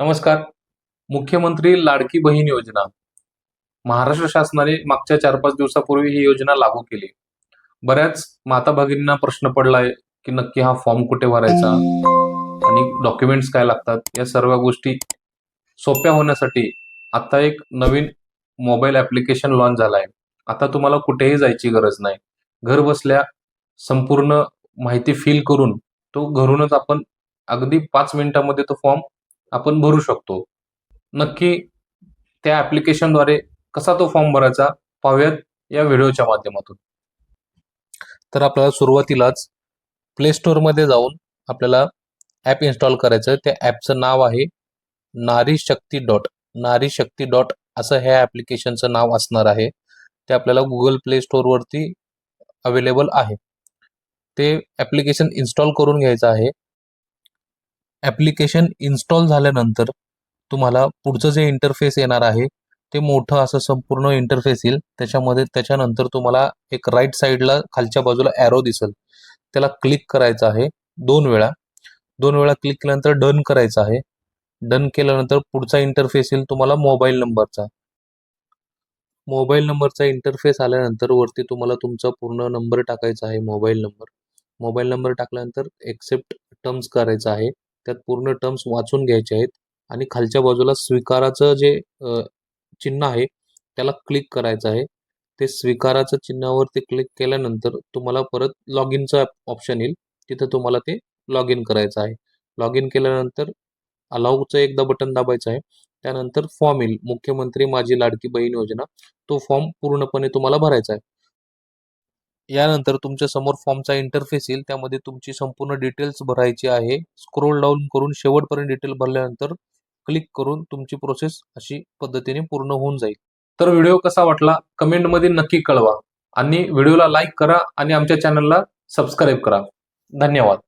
नमस्कार. मुख्यमंत्री लाडकी बहीण योजना. महाराष्ट्र शासनाने मागच्या चार पाच दिवसापूर्वी ही योजना लागू केली. बऱ्याच माता भगिनींना प्रश्न पडलाय की नक्की हा फॉर्म कुठे भरायचा आणि डॉक्युमेंट्स काय लागतात? या सर्व गोष्टी सोप्या होण्यासाठी आता एक नवीन मोबाईल ऍप्लिकेशन लॉन्च झालाय. आता तुम्हाला कुठेही जायची गरज नाही. घर बसल्या संपूर्ण माहिती फिल करून तो घरूनच आपण अगदी पाच मिनिटामध्ये तो फॉर्म आपण भरू शकतो. नक्की त्या ऍप्लिकेशनद्वारे कसा तो फॉर्म भरायचा पाहूयात या व्हिडिओच्या माध्यमातून. तर आपल्याला सुरुवातीलाच प्ले स्टोअरमध्ये जाऊन आपल्याला ॲप इन्स्टॉल करायचं आहे. त्या ॲपचं नाव आहे नारी शक्ती डॉट नारी शक्ती डॉट असं ह्या ॲप्लिकेशनचं नाव असणार आहे. ते आपल्याला गुगल प्ले स्टोअरवरती अवेलेबल आहे. ते ॲप्लिकेशन इन्स्टॉल करून घ्यायचं आहे. ॲप्लिकेशन इन्स्टॉल झाल्यानंतर तुम्हाला पुढचं जे इंटरफेस येणार आहे ते मोठं असं संपूर्ण इंटरफेस येईल. त्याच्यामध्ये त्याच्यानंतर तुम्हाला एक राईट साईडला खालच्या बाजूला ॲरो दिसेल. त्याला क्लिक करायचं आहे दोन वेळा. दोन वेळा क्लिक केल्यानंतर डन करायचं आहे. डन केल्यानंतर पुढचा इंटरफेस येईल तुम्हाला मोबाईल नंबरचा मोबाईल नंबरचा इंटरफेस आल्यानंतर वरती तुम्हाला तुमचा पूर्ण नंबर टाकायचा आहे मोबाईल नंबर मोबाईल नंबर टाकल्यानंतर एक्सेप्ट टर्म्स करायचा आहे. त्यात पूर्ण टर्म्स वाचून घ्यायचे आहेत आणि खालच्या बाजूला स्वीकाराचं जे चिन्ह आहे त्याला क्लिक करायचं आहे. ते स्वीकाराचं चिन्हावरती क्लिक केल्यानंतर तुम्हाला परत लॉग इनचं ऑप्शन येईल. तिथं तुम्हाला ते लॉग इन करायचं आहे. लॉग इन केल्यानंतर अलाऊचं एकदा बटन दाबायचं आहे. त्यानंतर फॉर्म येईल. मुख्यमंत्री माझी लाडकी बहीण योजना. तो फॉर्म पूर्णपणे तुम्हाला भरायचा आहे. यानंतर तुमच्यासमोर फॉर्मचा इंटरफेस येईल. त्यामध्ये तुमची संपूर्ण डिटेल्स भरायची आहे. स्क्रोल डाऊन करून शेवटपर्यंत डिटेल भरल्यानंतर क्लिक करून तुमची प्रोसेस अशी पद्धतीने पूर्ण होऊन जाईल. तर व्हिडिओ कसा वाटला? कमेंटमध्ये नक्की कळवा. आणि व्हिडिओला लाईक करा आणि आमच्या चॅनलला सबस्क्राईब करा. धन्यवाद.